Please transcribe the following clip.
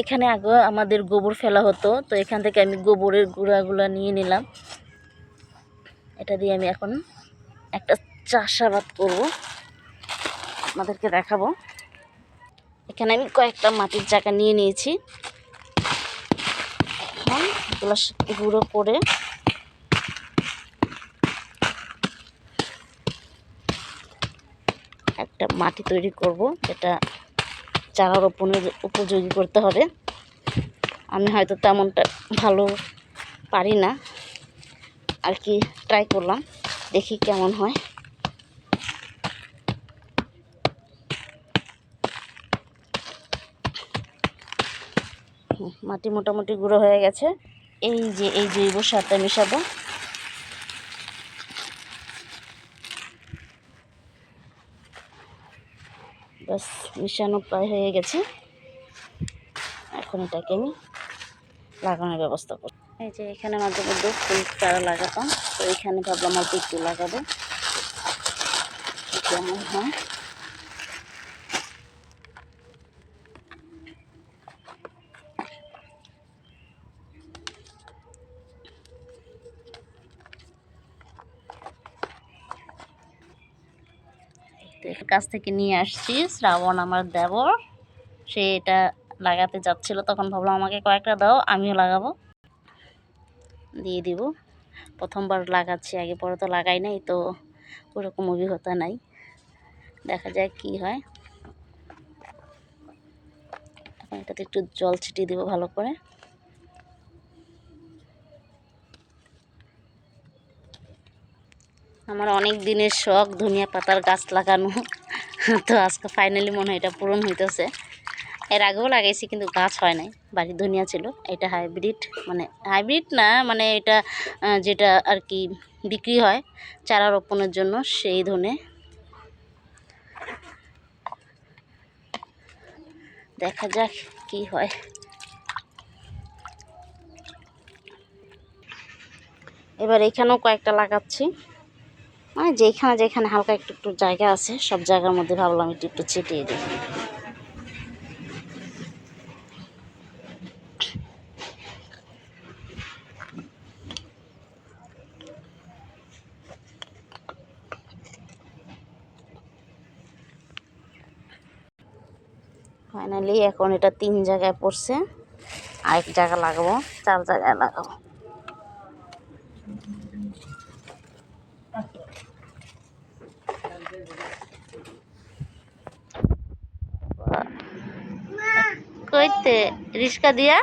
এখানে আগে আমাদের গোবর ফেলা হতো, তো এখান থেকে আমি গোবরের গুঁড়াগুলো নিয়ে নিলাম। এটা দিয়ে আমি এখন একটা চাষাবাদ করব। আমাদেরকে দেখাবো। এখানে আমি কয়েকটা মাটির জায়গা নিয়ে নিয়েছি। এখন গুঁড়ো করে একটা মাটি তৈরি করব, যেটা চারা রোপণের উপযোগী করতে হবে। আমি হয়তো তেমনটা ভালো পারি না। আর কি ট্রাই করলাম। দেখি কেমন হয়। মাটি মোটামুটি গুঁড়ো হয়ে গেছে। এই যে, এই জৈব সারটা মেশাবো। ব্যাস, মিশানো প্রায় হয়ে গেছে। এখন এটাকে আমি লাগানোর ব্যবস্থা করি এই যে এখানে মাঝে মধ্যে ফুল চারা লাগাতাম, তো এখানে ভাবলাম অল্প একটু লাগাবো। কেমন হয়। তো কাছ থেকে নিয়ে আসছি। শ্রাবণ আমার দেবর। সে এটা লাগাতে যাচ্ছিল, তখন ভাবলাম আমাকে কয়েকটা দাও, আমিও লাগাবো। দিয়ে দিব। প্রথমবার লাগাচ্ছি, আগে পরে তো লাগাই নাই, তো ওরকম অভিজ্ঞতা নাই। দেখা যাক কি হয়। এখন এটাতে একটু জল ছিটিয়ে দিব ভালো করে। আমার অনেক দিনের শখ, ধনিয়া পাতার গাছ লাগানো। তো আজকে ফাইনালি মনে হয় এটা পূরণ হইতেছে। এর আগেও লাগাইছি, কিন্তু গাছ হয় নাই। বাড়ির ধনিয়া ছিল, এটা হাইব্রিড মানে হাইব্রিড না মানে এটা যেটা আর কি বিক্রি হয় চারা রোপণের জন্য, সেই ধনে। দেখা যাক কি হয়। এবার এখানেও কয়েকটা লাগাচ্ছি। মানে যেখানে যেখানে হালকা একটু একটু জায়গা আছে, সব জায়গার মধ্যে ভাবলাম একটু একটু ছিটিয়ে দিই। ফাইনালি এখন এটা তিন জায়গায় পড়ছে। আরেক জায়গা লাগাবো, চার জায়গায় লাগাবো। কইতে রিস্কা দিয়া।